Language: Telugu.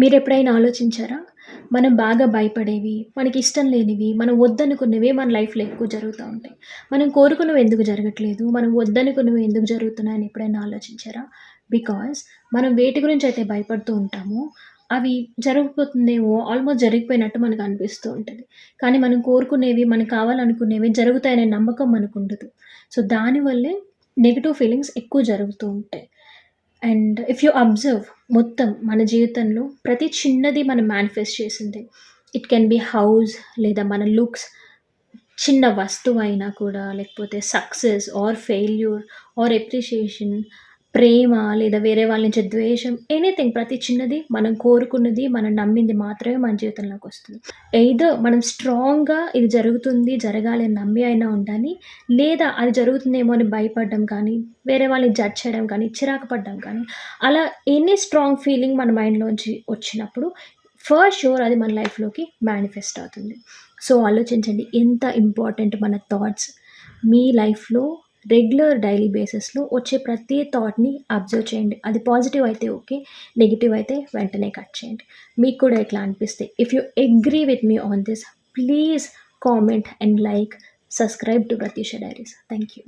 మీరు ఎప్పుడైనా ఆలోచించారా? మనం బాగా భయపడేవి, మనకి ఇష్టం లేనివి, మనం వద్దనుకున్నవే మన లైఫ్‌లో ఎక్కువ జరుగుతూ ఉంటాయి. మనం కోరుకున్నవి ఎందుకు జరగట్లేదు? మనం వద్దనుకున్నవి ఎందుకు జరుగుతున్నాయని ఎప్పుడైనా ఆలోచించారా? బికాస్ మనం వేటి గురించి అయితే భయపడుతూ ఉంటామో, అవి జరగబోతుందేమో ఆల్మోస్ట్ జరిగిపోయినట్టు మనకు అనిపిస్తూ ఉంటుంది కానీ మనం కోరుకునేవి, మనకు కావాలనుకునేవి జరుగుతాయనే నమ్మకం మనకు ఉండదు సో, దానివల్లే నెగిటివ్ ఫీలింగ్స్ ఎక్కువ జరుగుతూ ఉంటాయి. అండ్ ఇఫ్ యూ అబ్జర్వ్ మొత్తం మన జీవితంలో ప్రతి చిన్నది మనం మేనిఫెస్ట్ చేసింది. ఇట్ కెన్ బి హౌస్ లేదా మన లుక్స్, చిన్న వస్తువు అయినా కూడా లేకపోతే success or failure or appreciation ప్రేమ లేదా వేరే వాళ్ళ నుంచి ద్వేషం ఎనీథింగ్ ప్రతి చిన్నది మనం కోరుకున్నది, మనం నమ్మింది మాత్రమే మన జీవితంలోకి వస్తుంది ఏదో మనం స్ట్రాంగ్‌గా ఇది జరుగుతుంది, జరగాలి అని నమ్మి అయినా ఉండాలి. లేదా అది జరుగుతుందేమో అని భయపడడం కానీ, వేరే వాళ్ళని జడ్జ్ చేయడం కానీ, చిరాకు పడడం కానీ, అలా ఎనీ స్ట్రాంగ్ ఫీలింగ్ మన మైండ్‌లోంచి వచ్చినప్పుడు ఫర్ షూర్ అది మన లైఫ్‌లోకి మేనిఫెస్ట్ అవుతుంది. సో, ఆలోచించండి ఎంత ఇంపార్టెంట్ మన థాట్స్. మీ లైఫ్‌లో రెగ్యులర్ డైలీ బేసిస్‌లో వచ్చే ప్రతి థాట్‌ని అబ్జర్వ్ చేయండి. అది పాజిటివ్ అయితే ఓకే. నెగిటివ్ అయితే వెంటనే కట్ చేయండి. మీకు కూడా ఇట్లా అనిపిస్తే if you agree with me on this please comment and like, subscribe to Pratyusha diaries. Thank you.